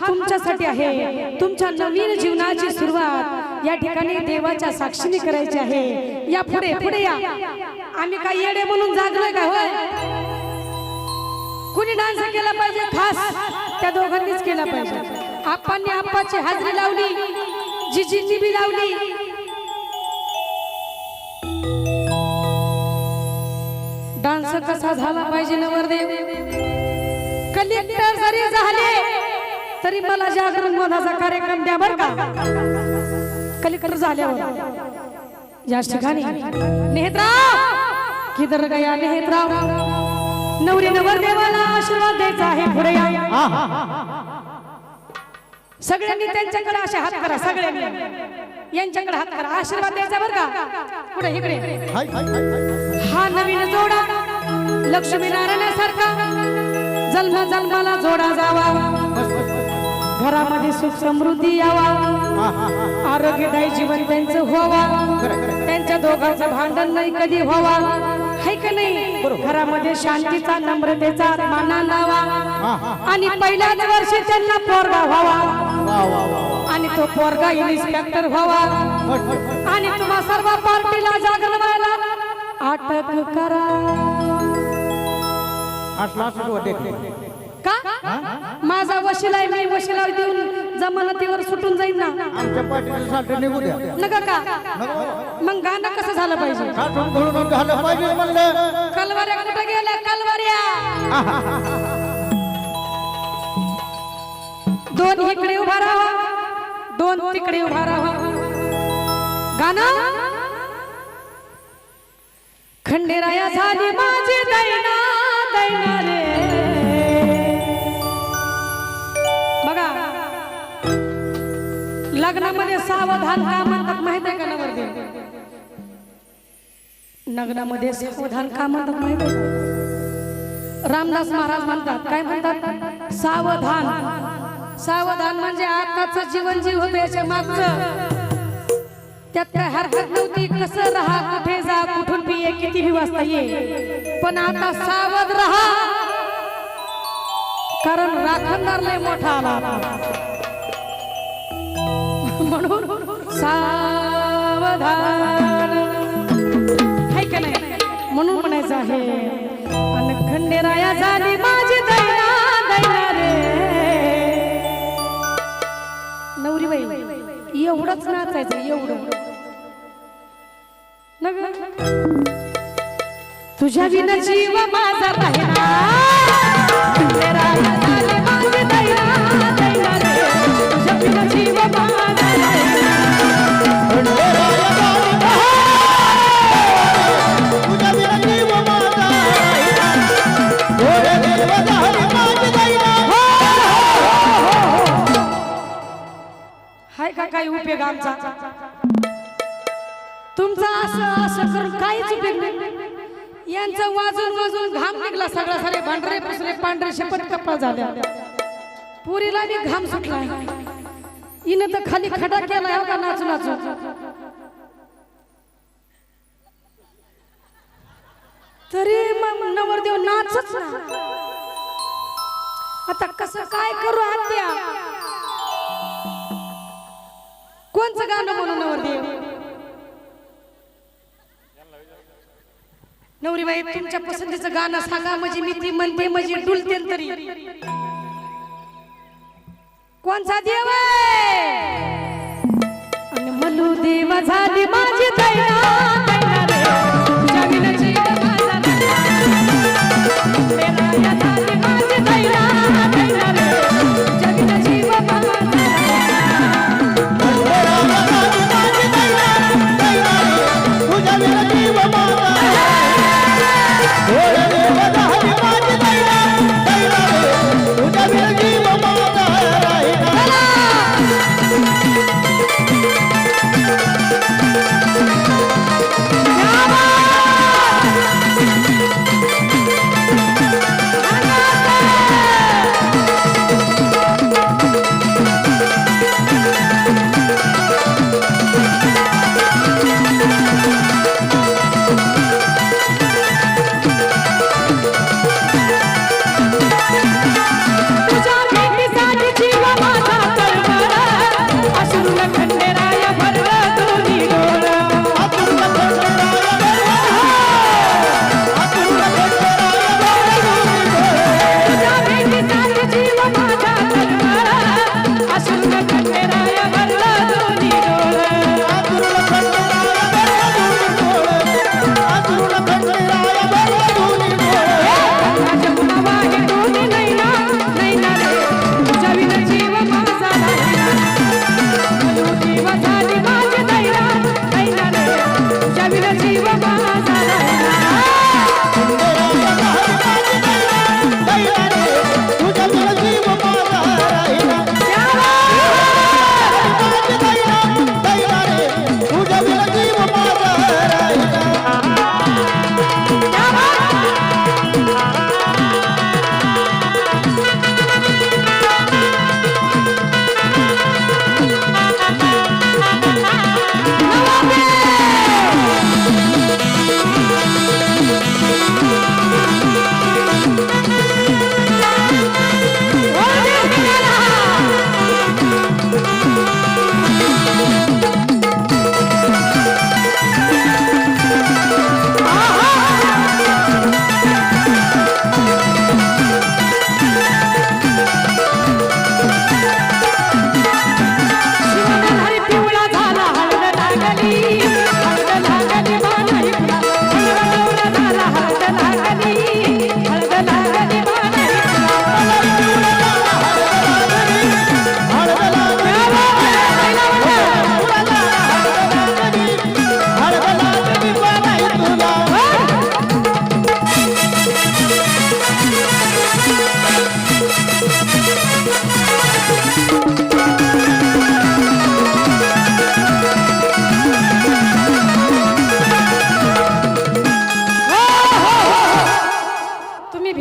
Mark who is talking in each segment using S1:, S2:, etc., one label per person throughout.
S1: तुमच्यासाठी आहे. तुमच्या नवीन जीवनाची सुरुवात या ठिकाणी देवाच्या साक्षीने करायची आहे. या पुढे पुढे या. आम्ही काय येडे म्हणून जागलोय काय होय? कुणी डान्स केला पाहिजे? खास. त्या दोघांनीच केला पाहिजे. आप्पांनी आप्पाची हाजरी लावली. जिजींनी बी लावली. डान्स कसा झाला पाहिजे नवरदेव? कलेक्टर जरी झाले तरी मला जागरण मधाचा कार्यक्रम द्या बर का. कलेक्टर झाल्यावर. या ठिकाणी नेहतराव. किधर गया नेहतराव. नवरी नवरदेवाला आशीर्वाद द्यायचा आहे पुढे सगळ्यांनी त्यांच्याकडे असे हात करा सगळ्यांनी. यांच्याकडे हात करा आशीर्वाद द्यायचा बर का. पुढे इकडे. हा नवीन जोडा. लक्ष्मी नारायणासारखा. जन्म जन्माला जोडा जावा. घरामध्ये सुख समृद्धी यावा. आरोग्यदायी जीवन त्यांचं व्हावा. त्यांच्या दोघांचं भांडण नाही कधी व्हावा. है का नाही? घरामध्ये शांतीचा नम्रतेचा माना लावा आणि पहिल्याच वर्षी त्यांना पोरगा व्हावा. आणि तो पोरगा इन्स्पेक्टर व्हावा. आणि तुम्हा सर्व पार्टीला जागरण व्हायला अटक करा. का? माझा वशिला आहे मी वशिला देऊन जमानतीवर सुटून जाईन ना.
S2: आमच्या पाठीचं साठं निघू द्या.
S1: नका का? मग गाणं कसं झालं पाहिजे?
S2: साठून घालून झालं पाहिजे म्हणलं.
S1: कलवाऱ्या कुठे गेल्या? कलवाऱ्या! दोन इकडे उभा राहा. दोन तिकडे उभा राहा. गाणं? खंडेराया झाली माझी दैना दैना रे लग्नामध्ये सावधान का म्हणतात माहीत आहे का नवरदेव? लग्नामध्ये सावधान का म्हणतात माहीत आहे? रामदास महाराज म्हणतात काय म्हणतात? सावधान. सावधान म्हणजे आताच जीवन जीव होतं याच्या मागचं. त्यात काय हरकत नव्हती कसं राहा कुठे जा कुठून पिये किती बी वाजता ये. पण आता सावध राहा. कारण राखणदार लय मोठा आला म्हणून सावधान है का नाही म्हणून म्हणायचं आहे अन खंडेराया झाली माझी दैना दैना रे. नवरी बाई एवढंच नाचायचं एवढं. तुझ्या विना जीव माझा
S2: राहिला. खंडेराया
S1: हाय का काही उपयोग आमचा? तुमचा असं असं करून काहीच उपयोग नाही. यांचं वाजून वाजून घाम निघला सगळा सारे भांडरे पुसरे पांढरे शपथ कप्पा झाल्या पुरीला मी घाम सुटला. इनं तर खाली खडा केला हो का नाचू नाचू तरी मग नवरदेव नाचच ना आता कसं काय करू आत्या? कोणचं गाणं म्हणू नवरदेव नवरीबाई तुमच्या पसंतीचं गाणं सांगा. म्हणजे मी ती म्हणते म्हणजे डुलते तरी. कोणचा देव आहे? आणि मलू देव झाली माझी दैना दैना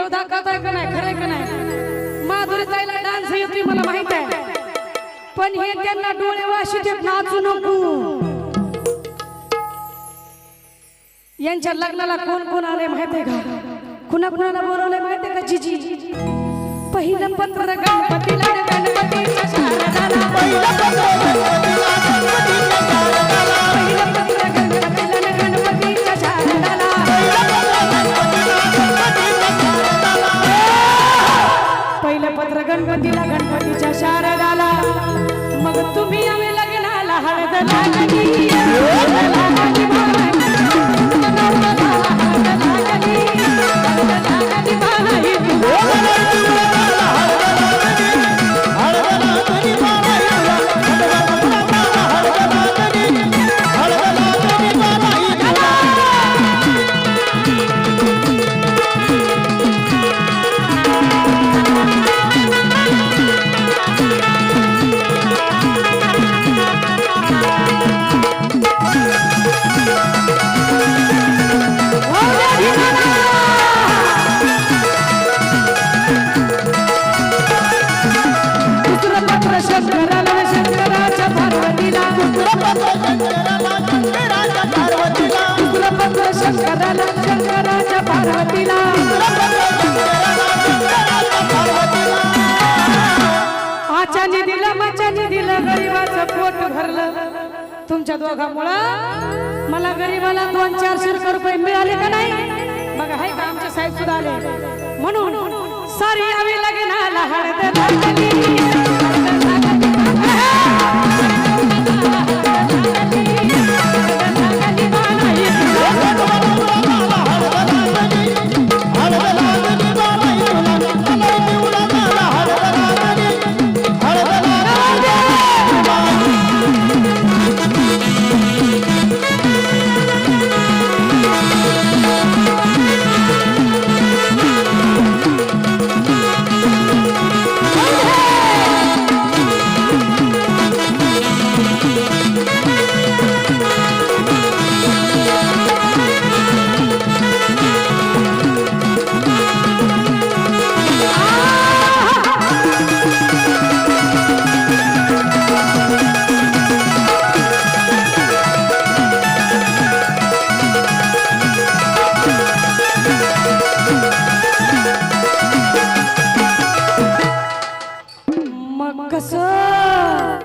S2: देव दाखवत का नाही? खरं का नाही? माधुरी ताईला डान्स येते मला
S1: माहीत आहे. पण हे त्यांना डोळे वाशी ते नाचू नको. यांच्या लग्नाला कोण कोण आले माहीत आहे का? कुणा कुणाला बोलवले माहीत आहे का जिजी? पहिलं पत्र गणपतीला गणपतीच्या शारदाला.
S2: गणपतीला गणपतीच्या शारदाला.
S1: मग तुम्ही आम्ही लग्नाला हळद लागली आचानी दिलं मचानी दिलं गरीबाचं पोट भरलं. तुमच्या दोघांमुळं मला गरीबाला दोन चारशे रुपये मिळाले का नाही? बघा हाय का आमचे साहेब सुद्धा आले. म्हणून सारी आम्ही लग्नाला हळद लागली